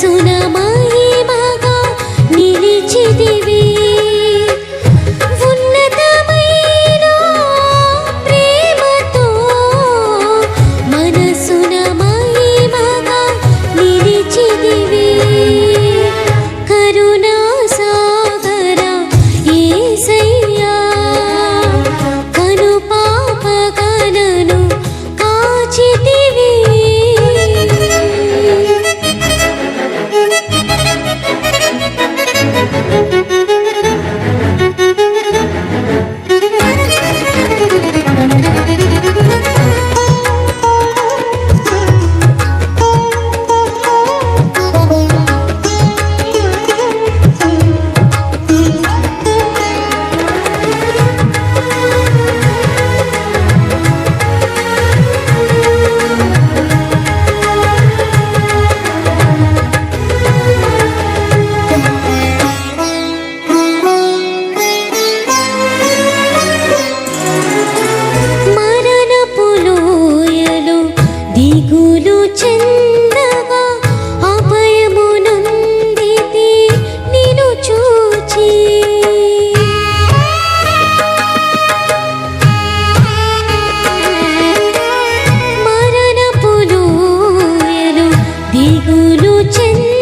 సునమాయ స్థుతులు చెంది